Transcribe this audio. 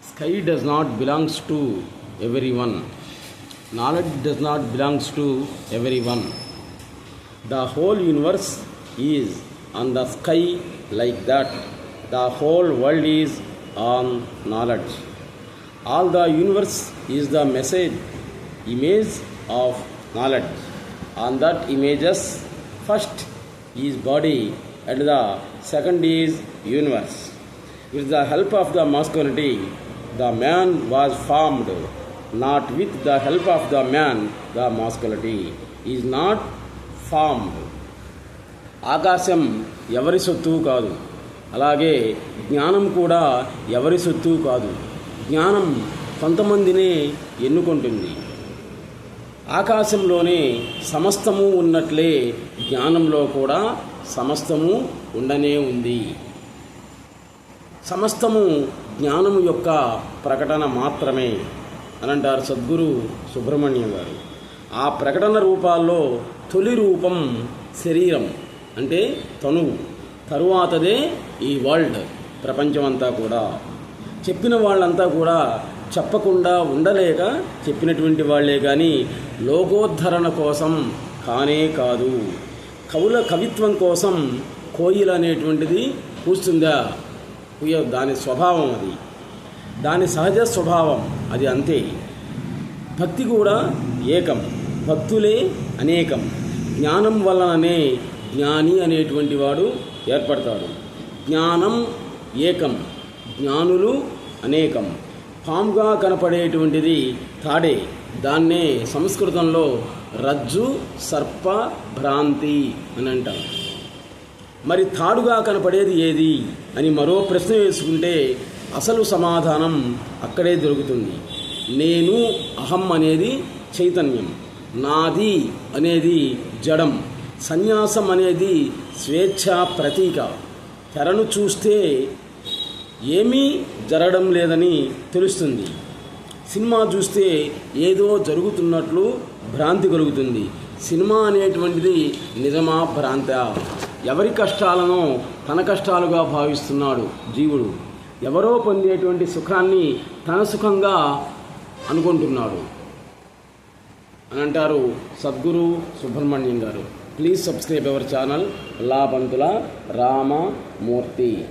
sky does not belongs to everyone. Knowledge does not belongs to everyone. The whole universe is on the sky like that. The whole world is on knowledge. All the universe is the message image of knowledge. On that images first is body and the second is universe with the help of the masculinity the man was formed not with the help of the man the masculinity is not formed ఆకాశం ఎవరి సొత్తు కాదు. అలాగే జ్ఞానం కూడా ఎవరి సొత్తు కాదు. జ్ఞానం కొంతమందినే ఎన్నుకుంటుంది. ఆకాశంలోనే సమస్తము ఉన్నట్లే జ్ఞానంలో కూడా సమస్తము ఉండనే ఉంది. సమస్తము జ్ఞానము యొక్క ప్రకటన మాత్రమే అని అంటారు సద్గురు సుబ్రహ్మణ్యం గారు. ఆ ప్రకటన రూపాల్లో తొలి రూపం శరీరం అంటే తనువు. తరువాతదే ఈ వరల్డ్ ప్రపంచమంతా కూడా. చెప్పిన వాళ్ళంతా కూడా చెప్పకుండా ఉండలేక చెప్పినటువంటి వాళ్ళే కానీ లోకోద్ధరణ కోసం కానే కాదు. కవుల కవిత్వం కోసం కోయిల అనేటువంటిది కూస్తుందా దాని స్వభావం అది. దాని సహజ స్వభావం అది అంతే. భక్తి కూడా ఏకం. భక్తులే అనేకం. జ్ఞానం వలననే జ్ఞాని అనేటువంటి వాడు ఏర్పడతాడు. జ్ఞానం ఏకం. జ్ఞానులు అనేకం. పాముగా కనపడేటువంటిది తాడే. దాన్నే సంస్కృతంలో రజ్జు సర్ప భ్రాంతి అని అంటారు మరి తాడుగా కనపడేది ఏది? అని మరో ప్రశ్న వేసుకుంటే అసలు సమాధానం అక్కడే దొరుకుతుంది. నేను అహం అనేది చైతన్యం నాది అనేది జడం సన్యాసం అనేది స్వేచ్ఛ ప్రతీక. తెరను చూస్తే ఏమీ జరగడం లేదని తెలుస్తుంది. సినిమా చూస్తే ఏదో జరుగుతున్నట్లు భ్రాంతి కలుగుతుంది. సినిమా అనేటువంటిది నిజమా భ్రాంత? ఎవరి కష్టాలను తన కష్టాలుగా భావిస్తున్నాడు జీవుడు? ఎవరో పొందేటువంటి సుఖాన్ని తన సుఖంగా అనుకుంటున్నాడు. అని అంటారు Sadguru Subrahmanyam garu. Please subscribe our channel Labantula Ramamurthy